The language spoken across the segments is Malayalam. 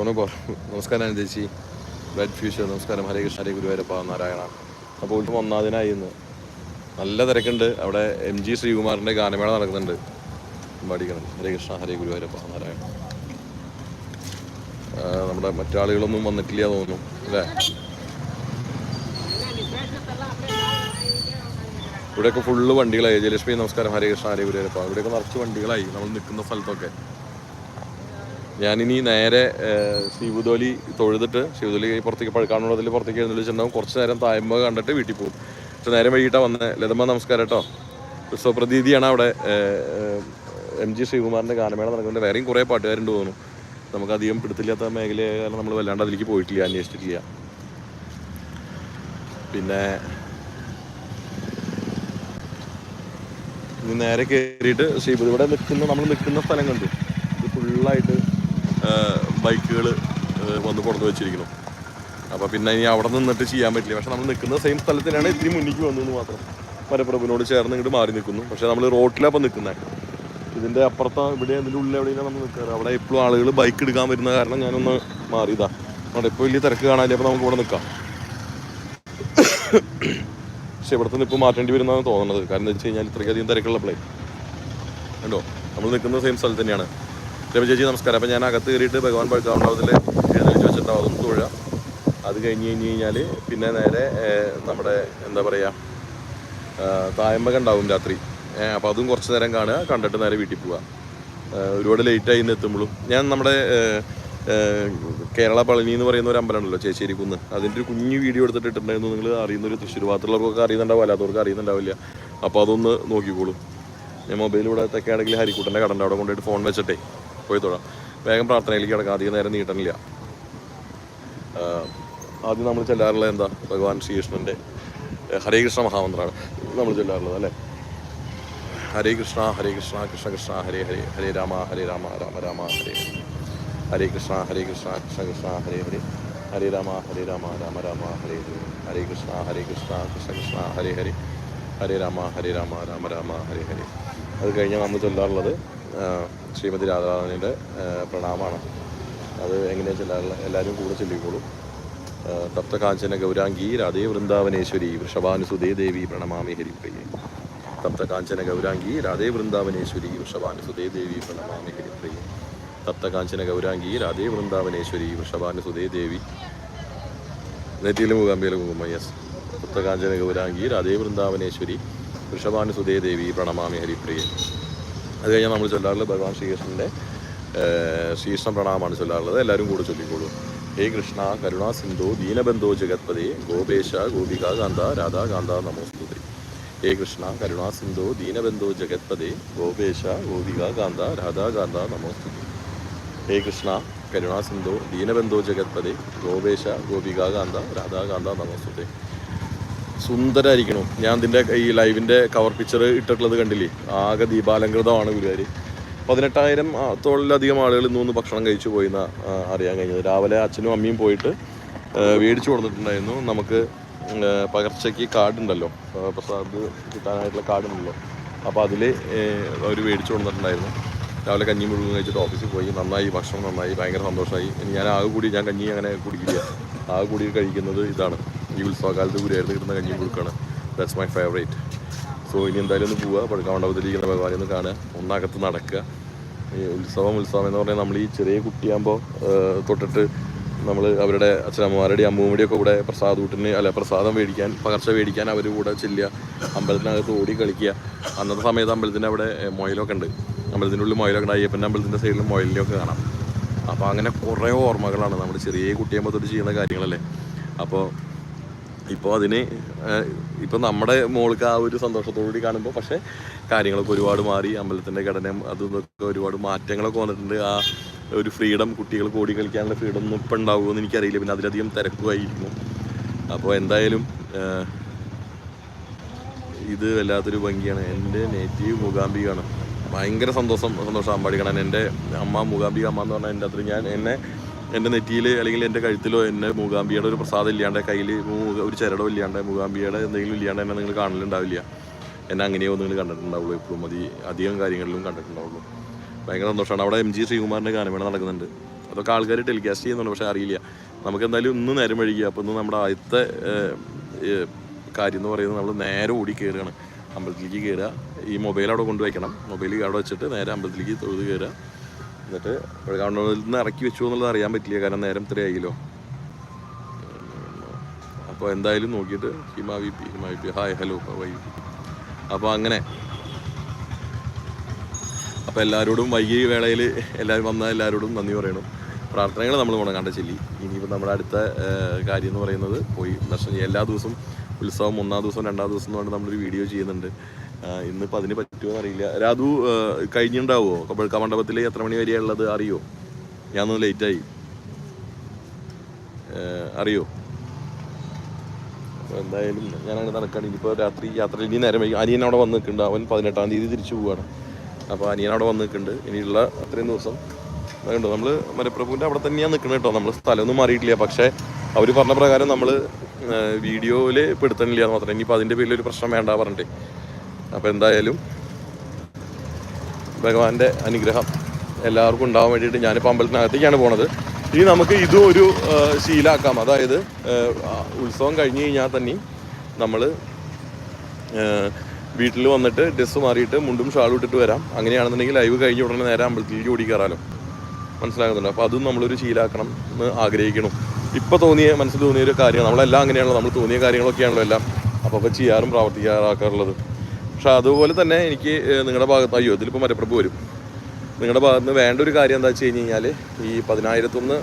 സോനു നമസ്കാരം ചേച്ചി. ബ്ലഡ് ഫ്യൂച്ചർ നമസ്കാരം. ഹരേ കൃഷ്ണ ഹരേ ഗുരുവായൂരപ്പ നാരായണ അപ്പോൾ ഒന്നാതിനായി ഇന്ന് നല്ല തിരക്കുണ്ട്. അവിടെ എം ജി ശ്രീകുമാറിന്റെ ഗാനമേള നടക്കുന്നുണ്ട്. പാടിക്കണം ഹരേ കൃഷ്ണ ഹരേ ഗുരുവായൂരപ്പ നാരായണ നമ്മുടെ മറ്റാളുകളൊന്നും വന്നിട്ടില്ല തോന്നുന്നു. അല്ലേ? ഇവിടെയൊക്കെ ഫുള്ള് വണ്ടികളായി. ജയലക്ഷ്മി നമസ്കാരം. ഹരേ കൃഷ്ണ ഹരേ ഗുരുവായൂരപ്പ. ഇവിടെയൊക്കെ നിറച്ച് വണ്ടികളായി. നമ്മൾ നിൽക്കുന്ന സ്ഥലത്തൊക്കെ. ഞാനിനി നേരെ ശിവദോലി തൊഴുതിട്ട് ശിവദോലി പുറത്തേക്ക് പഴുക്കാണുള്ളതിൽ പുറത്തേക്ക് എഴുന്നള്ളിച്ചിട്ടുണ്ടാവും. കുറച്ച് നേരം തായ്മ കണ്ടിട്ട് വീട്ടിൽ പോകും. പക്ഷെ നേരം വൈകിട്ടാണ് വന്നത് ലതമ്മ നമസ്കാരം കേട്ടോ. ഉത്സവപ്രതീതിയാണ് അവിടെ എം ജി ശ്രീകുമാറിന്റെ ഗാനമേള നടക്കുന്നത് വേറെയും കുറേ പാട്ടുകാരുണ്ട് തോന്നുന്നു. നമുക്ക് അധികം പിടുത്തില്ലാത്ത മേഖലയായ കാരണം നമ്മൾ വല്ലാണ്ട് അതിലേക്ക് പോയിട്ടില്ല അന്വേഷിച്ചിട്ടില്ല. പിന്നെ ഇനി നേരെ കയറിയിട്ട് ശ്രീപതി ഇവിടെ നിൽക്കുന്ന നമ്മൾ നിൽക്കുന്ന സ്ഥലം കണ്ടു. ഇത് ഫുള്ളായിട്ട് ബൈക്കുകൾ വന്ന് പുറത്ത് വെച്ചിരിക്കുന്നു. അപ്പോൾ പിന്നെ ഇനി അവിടെ നിന്നിട്ട് ചെയ്യാൻ പറ്റില്ല. പക്ഷെ നമ്മൾ നിൽക്കുന്ന സെയിം സ്ഥലത്ത് തന്നെയാണ് ഇത്തിരി മുന്നിലേക്ക് വന്നു എന്ന് മാത്രം മരപ്രഭുവിനോട് ചേർന്ന് ഇങ്ങോട്ട് മാറി നിൽക്കുന്നു. പക്ഷെ നമ്മൾ റോട്ടിലപ്പം നിൽക്കുന്നത് ഇതിന്റെ അപ്പുറത്ത് ഇവിടെ അതിന്റെ ഉള്ളിൽ എവിടെയാണ് നമ്മൾ നിൽക്കാറ്. അവിടെ എപ്പോഴും ആളുകൾ ബൈക്ക് എടുക്കാൻ വരുന്ന കാരണം ഞാനൊന്ന് മാറിയതാ. അവിടെ ഇപ്പോൾ വലിയ തിരക്ക് കാണാനില്ല അപ്പോൾ നമുക്ക് ഇവിടെ നിൽക്കാം. പക്ഷെ ഇവിടുത്തെ ഇപ്പോൾ മാറ്റേണ്ടി വരുന്നതാണ് തോന്നുന്നത് കാരണം എന്താ വെച്ച് കഴിഞ്ഞാൽ ഇത്രയ്ക്കധികം തിരക്കുള്ള പ്ലേ കണ്ടോ? നമ്മൾ നിൽക്കുന്ന സെയിം സ്ഥലത്ത് തന്നെയാണ്. രമ ചേച്ചി നമസ്കാരം. അപ്പം ഞാൻ അകത്ത് കയറിയിട്ട് ഭഗവാൻ പഴുക്കാവുണ്ടാവത്തിലെ എഴുന്നള്ളിച്ച് വെച്ചിട്ടുണ്ടാവും തൊഴുക. അത് കഴിഞ്ഞ് കഴിഞ്ഞ് കഴിഞ്ഞാൽ പിന്നെ നേരെ നമ്മുടെ എന്താ പറയുക തായമ്പക ഉണ്ടാവും രാത്രി. അപ്പോൾ അതും കുറച്ച് നേരം കാണുക കണ്ടിട്ട് നേരെ വീട്ടിൽ പോവുക. ഒരുപാട് ലേറ്റായി ഇന്ന് എത്തുമ്പോഴും. ഞാൻ നമ്മുടെ കേരള പളനി എന്ന് പറയുന്ന ഒരു അമ്പലമുണ്ടല്ലോ ചേച്ചേരി കുന്ന്. അതിന്റെ ഒരു കുഞ്ഞു വീഡിയോ എടുത്തിട്ട് ഇട്ടിട്ടുണ്ടെന്ന് നിങ്ങൾ അറിയുന്ന ഒരു തൃശ്ശൂർ ഭാഗത്തുള്ളവർക്കൊക്കെ അറിയുന്നുണ്ടാവും അല്ലാത്തവർക്ക് അറിയുന്നുണ്ടാവില്ല. അപ്പോൾ അതൊന്ന് നോക്കിക്കോളൂ. ഞാൻ മൊബൈൽ ഇവിടെ തെക്കാണെങ്കിൽ ഹരിക്കൂട്ടന്റെ കടന്റെ അവിടെ കൊണ്ടുപോയിട്ട് ഫോൺ വെച്ചിട്ടേ. പോയി തൊഴാം. വേഗം പ്രാർത്ഥനയിലേക്ക് കിടക്കാം. അധികം നേരം നീട്ടണില്ല. ആദ്യം നമ്മൾ ചെല്ലാറുള്ളത് എന്താ? ഭഗവാൻ ശ്രീകൃഷ്ണന്റെ ഹരേ കൃഷ്ണ മഹാമന്ത്രമാണ് നമ്മൾ ചെല്ലാറുള്ളത് അല്ലേ? ഹരേ കൃഷ്ണ ഹരേ കൃഷ്ണ കൃഷ്ണ കൃഷ്ണ ഹരേ ഹരേ ഹരേ രാമ ഹരേ രാമ രാമ രാമ ഹരേ ഹരേ. കൃഷ്ണ ഹരേ കൃഷ്ണ കൃഷ്ണ കൃഷ്ണ ഹരേ ഹരേ. ഹരേ രാമ ഹരേ രാമ രാമ രാമ ഹരേ ഹരേ. ഹരേ കൃഷ്ണ ഹരേ കൃഷ്ണ കൃഷ്ണ കൃഷ്ണ ഹരേ ഹരേ. ഹരേ രാമ ഹരേ രാമ രാമ രാമ ഹരേ ഹരേ. അത് കഴിഞ്ഞാൽ നമ്മൾ ചൊല്ലാറുള്ളത്. ശ്രീമതി രാധാറാണിയുടെ പ്രണാമാണ് അത് എങ്ങനെയാ ചെല്ലാറുള്ള എല്ലാവരും കൂടെ ചൊല്ലിക്കോളും. തപ്തകാഞ്ചന ഗൗരാംഗി രാധേ വൃന്ദാവനേശ്വരി വൃഷഭാനുസുതേ ദേവി പ്രണമാമി ഹരിപ്രിയേ തപ്തകാഞ്ചന ഗൗരാംഗി രാധേ വൃന്ദാവനേശ്വരി വൃഷഭാനുസുതേ ദേവി പ്രണമാമി ഹരിപ്രിയേ തപ്തകാഞ്ചന ഗൗരാംഗി രാധേ വൃന്ദാവനേശ്വരി വൃഷഭാനുസുതേ ദേവി. നെറ്റിയിലും മുഖാമ്പിയിലും കുങ്കുമ യെസ് തപ്തകാഞ്ചന ഗൗരാംഗി രാധേ വൃന്ദാവനേശ്വരി വൃഷഭാനുസുതേ ദേവി പ്രണമാമി ഹരിപ്രിയേ അത് കഴിഞ്ഞാൽ നമ്മൾ ചൊല്ലാറുള്ളത് ഭഗവാൻ ശ്രീകൃഷ്ണന്റെ ശ്രീകൃഷ്ണ പ്രണാമമാണ് ചൊല്ലാറുള്ളത്. എല്ലാവരും കൂടെ ചൊല്ലിക്കോളൂ. ഹേ കൃഷ്ണ കരുണാ സിന്ധു ദീനബന്ധോ ജഗത്പതി ഗോപേശ ഗോപിക കാന്ത രാധാ കാന്ത നമോസ്തുതേ ഹേ കൃഷ്ണ കരുണാ സിന്ധു ദീനബന്ധോ ജഗത്പതി ഗോപേശ ഗോപിക കാന്ത രാധാ കാന്ത നമോസ്തുതേ ഹേ കൃഷ്ണ കരുണാ സിന്ധു ദീനബന്ധോ ജഗത്പതി ഗോപേശ ഗോപിക കാന്ത രാധാ കാന്ത നമോസ്തുതേ സുന്ദരായിരിക്കണം? ഞാൻ ഇതിന്റെ ഈ ലൈവിന്റെ കവർ പിക്ചർ ഇട്ടിട്ടുള്ളത് കണ്ടില്ലേ? ആകെ ദീപാലങ്കൃതമാണ് ഗുരുവായൂർ പതിനെട്ടായിരം തോളിലധികം ആളുകൾ ഇന്ന് ഒന്ന് ഭക്ഷണം കഴിച്ചു പോയി എന്നാ അറിയാൻ കഴിഞ്ഞത്. രാവിലെ അച്ഛനും അമ്മയും പോയിട്ട് മേടിച്ചു കൊടുത്തിട്ടുണ്ടായിരുന്നു. നമുക്ക് പകർച്ചയ്ക്ക് കാർഡുണ്ടല്ലോ പ്രസാദ് കിട്ടാനായിട്ടുള്ള കാർഡുണ്ടല്ലോ അപ്പോൾ അതിൽ അവർ മേടിച്ചു കൊടുത്തിട്ടുണ്ടായിരുന്നു. രാവിലെ കഞ്ഞി മുഴുവൻ കഴിച്ചിട്ട് ഓഫീസിൽ പോയി. നന്നായി ഭക്ഷണം നന്നായി ഭയങ്കര സന്തോഷമായി. ഞാൻ ആകെ കൂടി ഞാൻ കഞ്ഞി അങ്ങനെ കുടിക്കില്ല. ആകെ കൂടി കഴിക്കുന്നത് ഇതാണ്. ഈ ഉത്സവകാലത്ത് ഗുരുവായൂരിൽ കിട്ടുന്ന കഞ്ഞി പുഴുക്കാണ്. ദാറ്റ്സ് മൈ ഫേവറേറ്റ് സോ ഇനി എന്തായാലും ഒന്ന് പോവുക പടുക്കാമണ്ഡപത്തിലിരിക്കുന്ന ഭഗവാനെ ഒന്ന് കാണുക ഒന്നകത്ത് നടക്കുക ഈ ഉത്സവം ഉത്സവം എന്ന് പറഞ്ഞാൽ നമ്മൾ ഈ ചെറിയ കുട്ടിയാകുമ്പോൾ തൊട്ടിട്ട് നമ്മൾ അവരുടെ അച്ഛനമ്മമാരുടെ അമ്മൂമ്മയുടെയൊക്കെ കൂടെ പ്രസാദൂട്ടിന് അല്ല പ്രസാദം മേടിക്കാൻ പകർച്ച മേടിക്കാൻ അവർ കൂടെ ചെല്ലുക. അമ്പലത്തിനകത്ത് ഓടി കളിക്കുക. അന്നത്തെ സമയത്ത് അമ്പലത്തിന്റെ അവിടെ മൊയിലൊക്കെ ഉണ്ട്. അമ്പലത്തിന്റെ ഉള്ളിൽ മൊയിലൊക്കെ ഉണ്ട്. അയ്യപ്പന്റെ അമ്പലത്തിന്റെ സൈഡിൽ മൊയിലിനെയൊക്കെ കാണാം. അപ്പോൾ അങ്ങനെ കുറേ ഓർമ്മകളാണ് നമ്മൾ ചെറിയ കുട്ടിയാകുമ്പോൾ തൊട്ട് ചെയ്യുന്ന കാര്യങ്ങളല്ലേ. അപ്പോൾ ഇപ്പോൾ അതിന് ഇപ്പോൾ നമ്മുടെ മോൾക്ക് ആ ഒരു സന്തോഷത്തോടുകൂടി കാണുമ്പോൾ പക്ഷേ കാര്യങ്ങളൊക്കെ ഒരുപാട് മാറി അമ്പലത്തിന്റെ ഘടന അതും ഇതൊക്കെ ഒരുപാട് മാറ്റങ്ങളൊക്കെ വന്നിട്ടുണ്ട്. ആ ഒരു ഫ്രീഡം കുട്ടികൾ കൂടി കളിക്കാനുള്ള ഫ്രീഡം ഒന്നും ഇപ്പം ഉണ്ടാവുമെന്ന് എനിക്കറിയില്ല. പിന്നെ അതിലധികം തിരക്കുമായിരിക്കും. അപ്പോൾ എന്തായാലും ഇത് വല്ലാത്തൊരു ഭംഗിയാണ്. എന്റെ നേറ്റീവ് മൂകാംബികയാണ് ഭയങ്കര സന്തോഷം സന്തോഷം. അമ്പാടി കാണാൻ എന്റെ അമ്മ മൂകാംബിക അമ്മ എന്ന് പറഞ്ഞാൽ എന്റെ അത്ര ഞാൻ എന്നെ എന്റെ നെറ്റിയിൽ അല്ലെങ്കിൽ എന്റെ കഴുത്തിലോ എന്നെ മൂകാംബിയുടെ ഒരു പ്രസാദം ഇല്ലാണ്ട് കയ്യിൽ ഒരു ചരടോ ഇല്ലാണ്ട് മൂകാംബിയുടെ എന്തെങ്കിലും ഇല്ലാണ്ട് എന്നെ നിങ്ങൾ കാണലുണ്ടാവില്ല. എന്നെ അങ്ങനെയോ നിങ്ങൾ കണ്ടിട്ടുണ്ടാവുള്ളൂ എപ്പോഴും മതി. അധികം കാര്യങ്ങളിലും കണ്ടിട്ടുണ്ടാവുള്ളൂ. ഭയങ്കര സന്തോഷമാണ്. അവിടെ എം ജി ശ്രീകുമാറിന്റെ ഗാനമേള നടക്കുന്നുണ്ട്. അതൊക്കെ ആൾക്കാർ ടെലികാസ്റ്റ് ചെയ്യുന്നുണ്ട് പക്ഷേ അറിയില്ല. നമുക്ക് എന്തായാലും ഇന്ന് നേരം വഴിക്കുക അപ്പോൾ ഇന്ന് നമ്മുടെ ആദ്യത്തെ കാര്യം എന്ന് പറയുന്നത് നമ്മൾ നേരെ ഓടി കയറുകയാണ് അമ്പലത്തിലേക്ക് കയറുക ഈ മൊബൈൽ അവിടെ കൊണ്ടുവയ്ക്കണം. മൊബൈൽ അവിടെ വെച്ചിട്ട് നേരെ അമ്പലത്തിലേക്ക് തൊഴുത് കയറുക എന്നിട്ട് കൗണ്ടറിൽ നിന്ന് ഇറക്കി വെച്ചു എന്നുള്ളത് അറിയാൻ പറ്റില്ല കാരണം നേരം ഇത്ര ആയില്ലോ അപ്പോൾ എന്തായാലും നോക്കിയിട്ട് Hima V P Hima V P. Hi hello Y അപ്പോൾ അങ്ങനെ. അപ്പോൾ എല്ലാവരോടും വൈകിയ വേളയിൽ എല്ലാവരും വന്ന എല്ലാവരോടും നന്ദി പറയണം. പ്രാർത്ഥനകൾ നമ്മൾ കണ്ട ചെല്ലി. ഇനിയിപ്പോൾ നമ്മുടെ അടുത്ത കാര്യം എന്ന് പറയുന്നത് പോയി ദർശനം എല്ലാ ദിവസവും ഉത്സവം ഒന്നാം ദിവസം രണ്ടാം ദിവസം എന്ന് പറഞ്ഞിട്ട് നമ്മളൊരു വീഡിയോ ചെയ്യുന്നുണ്ട്. ഇന്നിപ്പോൾ അതിന് പറ്റുമോ അറിയില്ല ഏഹ്, കഴിഞ്ഞിട്ടുണ്ടാവുമോ കബൾക്ക മണ്ഡപത്തിൽ എത്ര മണി വരെയാണ് ഉള്ളത് അറിയോ? ഞാനൊന്ന് ലേറ്റായി. അറിയോ? എന്തായാലും ഞാനങ്ങനെ നടക്കുകയാണ് ഇനിയിപ്പോൾ രാത്രി യാത്ര ഇനി നേരം വൈകി അനിയൻ അവിടെ വന്ന് നിൽക്കുന്നുണ്ട്. അവൻ പതിനെട്ടാം തീയതി തിരിച്ചു പോവുകയാണ് അപ്പോൾ അനിയൻ അവിടെ വന്ന് നിൽക്കുന്നുണ്ട്. ഇനിയുള്ള അത്രയും ദിവസം കണ്ടോ? നമ്മൾ മലപ്രഭുവിന്റെ അവിടെ തന്നെയാണ് നിൽക്കുന്നത് കേട്ടോ. നമ്മൾ സ്ഥലമൊന്നും മാറിയിട്ടില്ല. പക്ഷേ അവർ പറഞ്ഞ പ്രകാരം നമ്മൾ വീഡിയോയിൽ പെടുത്തണില്ല എന്ന് മാത്രം ഇനിയിപ്പോൾ അതിന്റെ പേരിൽ ഒരു പ്രശ്നം വേണ്ട പറഞ്ഞിട്ടേ. അപ്പോൾ എന്തായാലും ഭഗവാന്റെ അനുഗ്രഹം എല്ലാവർക്കും ഉണ്ടാവാൻ വേണ്ടിയിട്ട് ഞാനിപ്പോൾ അമ്പലത്തിനകത്തേക്കാണ് പോണത്. ഇനി നമുക്ക് ഇതും ഒരു ശീലാക്കാം. അതായത് ഉത്സവം കഴിഞ്ഞ് കഴിഞ്ഞാൽ തന്നെ നമ്മൾ വീട്ടിൽ വന്നിട്ട് ഡ്രസ്സ് മാറിയിട്ട് മുണ്ടും ഷാളും ഇട്ടിട്ട് വരാം. അങ്ങനെയാണെന്നുണ്ടെങ്കിൽ ലൈവ് കഴിഞ്ഞ ഉടനെ നേരെ അമ്പലത്തിലേക്ക് ഓടി കയറാലോ. മനസ്സിലാകുന്നുണ്ട്? അപ്പോൾ അതും നമ്മളൊരു ശീലാക്കണം എന്ന് ആഗ്രഹിക്കണം ഇപ്പോൾ തോന്നിയ മനസ്സിൽ തോന്നിയ ഒരു കാര്യമാണ്. നമ്മളെല്ലാം അങ്ങനെയാണല്ലോ. നമ്മൾ തോന്നിയ കാര്യങ്ങളൊക്കെയാണല്ലോ എല്ലാം. അപ്പോൾ അപ്പോൾ ചെയ്യാറും പ്രവർത്തിക്കാറാക്കാറുള്ളത് പക്ഷെ അതുപോലെ തന്നെ എനിക്ക് നിങ്ങളുടെ ഭാഗത്ത് അയ്യോ ഇതിലിപ്പോൾ മരപ്രഭു വരും നിങ്ങളുടെ ഭാഗത്ത് നിന്ന് വേണ്ട ഒരു കാര്യം എന്താ വെച്ച് കഴിഞ്ഞ് കഴിഞ്ഞാൽ ഈ പതിനായിരത്തൊന്ന്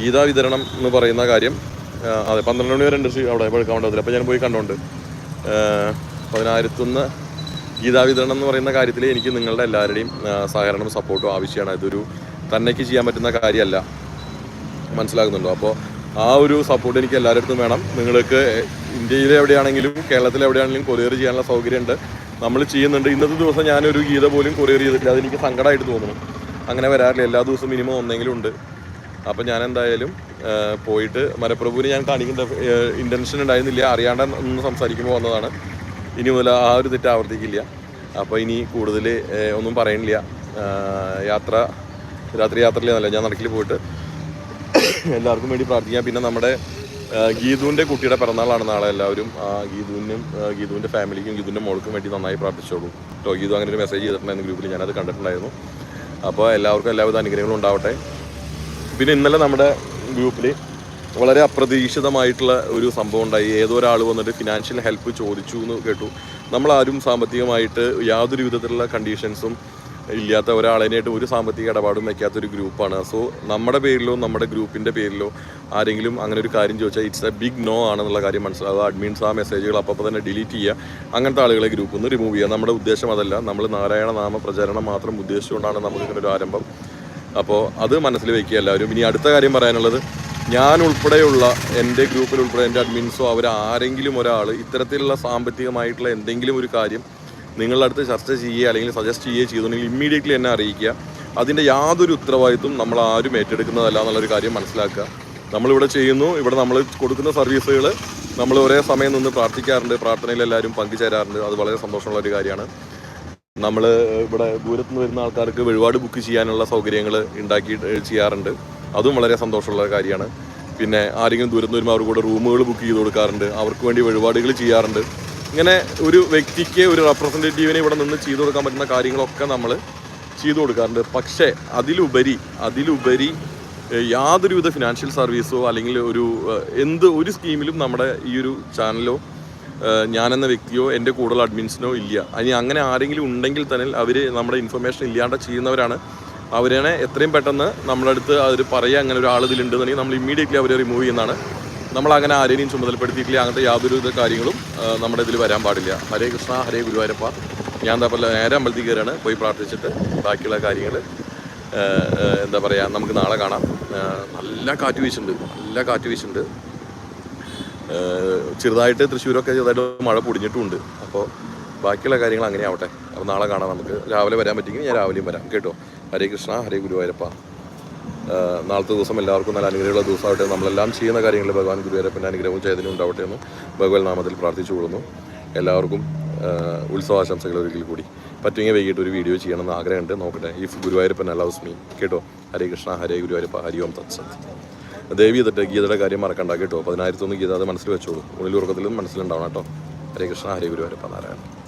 ഗീതാ വിതരണം എന്ന് പറയുന്ന കാര്യം അതെ പന്ത്രണ്ട് മണി വരെ ഉണ്ട് ശ്രീ അവിടെ പഴുക്കാവേണ്ടതിൽ അപ്പോൾ ഞാൻ പോയി കണ്ടോണ്ട് പതിനായിരത്തൊന്ന് ഗീതാ വിതരണം എന്ന് പറയുന്ന കാര്യത്തിൽ എനിക്ക് നിങ്ങളുടെ എല്ലാവരുടെയും സഹകരണവും സപ്പോർട്ടും ആവശ്യമാണ്. ഇതൊരു തന്നേക്ക് ചെയ്യാൻ പറ്റുന്ന കാര്യമല്ല മനസ്സിലാകുന്നുണ്ടോ? അപ്പോൾ ആ ഒരു സപ്പോർട്ട് എനിക്ക് എല്ലാവരുടെ വേണം. നിങ്ങൾക്ക് ഇന്ത്യയിൽ എവിടെയാണെങ്കിലും കേരളത്തിൽ എവിടെയാണെങ്കിലും കൊറിയർ ചെയ്യാനുള്ള സൗകര്യമുണ്ട്. നമ്മൾ ചെയ്യുന്നുണ്ട്. ഇന്നത്തെ ദിവസം ഞാനൊരു ഗീത പോലും കൊറിയർ ചെയ്തിട്ടില്ല. അതെനിക്ക് സങ്കടമായിട്ട് തോന്നുന്നു. അങ്ങനെ വരാറില്ല. എല്ലാ ദിവസവും മിനിമം ഒന്നെങ്കിലും ഉണ്ട്. അപ്പം ഞാൻ എന്തായാലും പോയിട്ട് മരപ്രഭുവിന് ഞാൻ കാണിക്കേണ്ട ഇന്റൻഷൻ ഉണ്ടായിരുന്നില്ല. അറിയാണ്ട് ഒന്ന് സംസാരിക്കുമ്പോൾ വന്നതാണ്. ഇനി മുതൽ ആ ഒരു തെറ്റ് ആവർത്തിക്കില്ല. അപ്പോൾ ഇനി കൂടുതൽ ഒന്നും പറയണില്ല. യാത്ര രാത്രി യാത്രയിലൊന്നല്ല ഞാൻ നടക്കിൽ പോയിട്ട് എല്ലാവർക്കും വേണ്ടി പ്രാർത്ഥിക്കാം. പിന്നെ നമ്മുടെ ഗീതുവിന്റെ കുട്ടിയുടെ പിറന്നാളാണ് നാളെ എല്ലാവരും. ഗീതുവിനും ഗീതുവിന്റെ ഫാമിലിക്കും ഗീതുവിന്റെ മോൾക്കും വേണ്ടി നന്നായി പ്രാർത്ഥിച്ചോളൂ. കേട്ടോ ഗീതു അങ്ങനെ ഒരു മെസ്സേജ് ചെയ്തിട്ടുണ്ടായിരുന്നു ഗ്രൂപ്പിൽ ഞാനത് കണ്ടിട്ടുണ്ടായിരുന്നു. അപ്പോൾ എല്ലാവർക്കും എല്ലാവിധ അനുഗ്രഹങ്ങളും ഉണ്ടാവട്ടെ. പിന്നെ ഇന്നലെ നമ്മുടെ ഗ്രൂപ്പിൽ വളരെ അപ്രതീക്ഷിതമായിട്ടുള്ള ഒരു സംഭവം ഉണ്ടായി. ഏതോ ഒരാൾ വന്നിട്ട് ഫിനാൻഷ്യൽ ഹെൽപ്പ് ചോദിച്ചു എന്ന് കേട്ടു. നമ്മളാരും സാമ്പത്തികമായിട്ട് യാതൊരു വിധത്തിലുള്ള കണ്ടീഷൻസും ഇല്ലാത്ത ഒരാളതിനായിട്ട് ഒരു സാമ്പത്തിക ഇടപാടും വെക്കാത്ത ഒരു ഗ്രൂപ്പാണ്. സോ നമ്മുടെ പേരിലോ നമ്മുടെ ഗ്രൂപ്പിന്റെ പേരിലോ ആരെങ്കിലും അങ്ങനെ ഒരു കാര്യം ചോദിച്ചാൽ ഇറ്റ്സ് എ ബിഗ് നോ ആണെന്നുള്ള കാര്യം മനസ്സിലാവുക. അഡ്മിൻസ് ആ മെസ്സേജുകൾ അപ്പോൾ തന്നെ ഡിലീറ്റ് ചെയ്യുക. അങ്ങനത്തെ ആളുകളെ ഗ്രൂപ്പിൽ നിന്ന് റിമൂവ് ചെയ്യുക. നമ്മുടെ ഉദ്ദേശം അതല്ല. നമ്മൾ നാരായണ നാമ പ്രചരണം മാത്രം ഉദ്ദേശിച്ചുകൊണ്ടാണ് നമുക്കിങ്ങനെ ഒരു ആരംഭം. അപ്പോൾ അത് മനസ്സിൽ വയ്ക്കുക എല്ലാവരും. ഇനി അടുത്ത കാര്യം പറയാനുള്ളത് ഞാൻ ഉൾപ്പെടെയുള്ള എന്റെ ഗ്രൂപ്പിൽ ഉൾപ്പെടെ എന്റെ അഡ്മിൻസോ അവർ ആരെങ്കിലും ഒരാൾ ഇത്തരത്തിലുള്ള സാമ്പത്തികമായിട്ടുള്ള എന്തെങ്കിലും ഒരു കാര്യം നിങ്ങളുടെ അടുത്ത് ചർച്ച ചെയ്യുക അല്ലെങ്കിൽ സജസ്റ്റ് ചെയ്യുകയോ ചെയ്തിട്ടുണ്ടെങ്കിൽ ഇമ്മീഡിയറ്റ്ലി എന്നെ അറിയിക്കുക. അതിന്റെ യാതൊരു ഉത്തരവാദിത്വം നമ്മൾ ആരും ഏറ്റെടുക്കുന്നതല്ല എന്നുള്ളൊരു കാര്യം മനസ്സിലാക്കുക. നമ്മളിവിടെ ചെയ്യുന്നു ഇവിടെ നമ്മൾ കൊടുക്കുന്ന സർവീസുകൾ നമ്മൾ ഒരേ സമയം നിന്ന് പ്രാർത്ഥിക്കാറുണ്ട് പ്രാർത്ഥനയിൽ എല്ലാവരും പങ്കുചേരാറുണ്ട്. അത് വളരെ സന്തോഷമുള്ള ഒരു കാര്യമാണ് നമ്മൾ ഇവിടെ ദൂരത്ത് നിന്ന് വരുന്ന ആൾക്കാർക്ക് വഴിപാട് ബുക്ക് ചെയ്യാനുള്ള സൗകര്യങ്ങൾ ഉണ്ടാക്കി ചെയ്യാറുണ്ട്. അതും വളരെ സന്തോഷമുള്ള കാര്യമാണ്. പിന്നെ ആരെങ്കിലും ദൂരത്ത് വരുമ്പോൾ അവർക്ക് കൂടെ റൂമുകൾ ബുക്ക് ചെയ്ത് കൊടുക്കാറുണ്ട്. അവർക്ക് വേണ്ടി വഴിപാടുകൾ ചെയ്യാറുണ്ട്. ഇങ്ങനെ ഒരു വ്യക്തിക്ക് ഒരു റെപ്രസെന്റേറ്റീവിനെ ഇവിടെ നിന്ന് ചെയ്തു കൊടുക്കാൻ പറ്റുന്ന കാര്യങ്ങളൊക്കെ നമ്മൾ ചെയ്തു കൊടുക്കാറുണ്ട്. പക്ഷേ അതിലുപരി അതിലുപരി യാതൊരുവിധ ഫിനാൻഷ്യൽ സർവീസോ അല്ലെങ്കിൽ ഒരു എന്ത് ഒരു സ്കീമിലും നമ്മുടെ ഈ ഒരു ചാനലോ ഞാനെന്ന വ്യക്തിയോ എന്റെ കൂടുതൽ അഡ്മിൻസിനോ ഇല്ല. ഇനി അങ്ങനെ ആരെങ്കിലും ഉണ്ടെങ്കിൽ തന്നെ അവർ നമ്മുടെ ഇൻഫർമേഷൻ ഇല്ലാണ്ട് ചെയ്യുന്നവരാണ്. അവരെ എത്രയും പെട്ടെന്ന് നമ്മുടെ അടുത്ത് അവർ പറയുക അങ്ങനെ ഒരാൾ ഇതിലുണ്ടെന്നുണ്ടെങ്കിൽ നമ്മൾ ഇമ്മീഡിയറ്റ്ലി അവരെ റിമൂവ് ചെയ്യുന്നതാണ്. നമ്മൾ അങ്ങനെ ആരെയും ചുമതലപ്പെടുത്തിയിട്ടില്ല. അങ്ങനത്തെ യാതൊരു വിധ കാര്യങ്ങളും നമ്മുടെ ഇതിൽ വരാൻ പാടില്ല. ഹരേ കൃഷ്ണ ഹരേ ഗുരുവായൂരപ്പ. ഞാൻ എന്താ പറയുക നേരെ അമ്പലത്തിൽ കയറാണ് പോയി പ്രാർത്ഥിച്ചിട്ട് ബാക്കിയുള്ള കാര്യങ്ങൾ എന്താ പറയുക നമുക്ക് നാളെ കാണാം. നല്ല കാറ്റ് വീശുന്നുണ്ട്. നല്ല കാറ്റ് വീശുന്നുണ്ട്. ചെറുതായിട്ട് തൃശ്ശൂരൊക്കെ ചെറുതായിട്ട് മഴ പൊടിഞ്ഞിട്ടുമുണ്ട്. അപ്പോൾ ബാക്കിയുള്ള കാര്യങ്ങൾ അങ്ങനെ ആവട്ടെ അപ്പോൾ നാളെ കാണാം നമുക്ക്. രാവിലെ വരാൻ പറ്റിയെങ്കിൽ ഞാൻ രാവിലെയും വരാം. കേട്ടോ? ഹരേ കൃഷ്ണ ഹരേ ഗുരുവായൂരപ്പ. ഏഹ് നാളത്തെ ദിവസം എല്ലാവർക്കും നല്ല അനുഗ്രഹമുള്ള ദിവസമാവട്ടെ നമ്മളെല്ലാം ചെയ്യുന്ന കാര്യങ്ങളിൽ ഭഗവാൻ ഗുരുവരപ്പന്റെ അനുഗ്രഹവും ചൈതന്യവും ഉണ്ടാവട്ടെ എന്ന് ഭഗവത് നാമത്തിൽ പ്രാർത്ഥിച്ചു കൊള്ളുന്നു. എല്ലാവർക്കും ഉത്സവാശംസകൾ ഒരിക്കൽ കൂടി. പറ്റുമെങ്കിൽ വൈകിട്ട് ഒരു വീഡിയോ ചെയ്യണമെന്ന് ആഗ്രഹമുണ്ട്. നോക്കട്ടെ ഈ ഗുരുവായൂരപ്പൻ അലൗസ് മീ കേട്ടോ ഹരേ കൃഷ്ണ ഹരേ ഗുരുവായൂരപ്പ ഹരി ഓം തത്സത് ദേവി ഇതിട്ട് ഗീതയുടെ കാര്യം മറക്കണ്ട കേട്ടോ. പതിനായിരത്തൊന്ന് ഗീത അത് മനസ്സിൽ വെച്ചോളൂ. ഉള്ളിൽ ഉറക്കത്തിലും മനസ്സിലുണ്ടാവണം കേട്ടോ. ഹരേ കൃഷ്ണ ഹരേ ഗുരുവായൂരപ്പ നാരായണ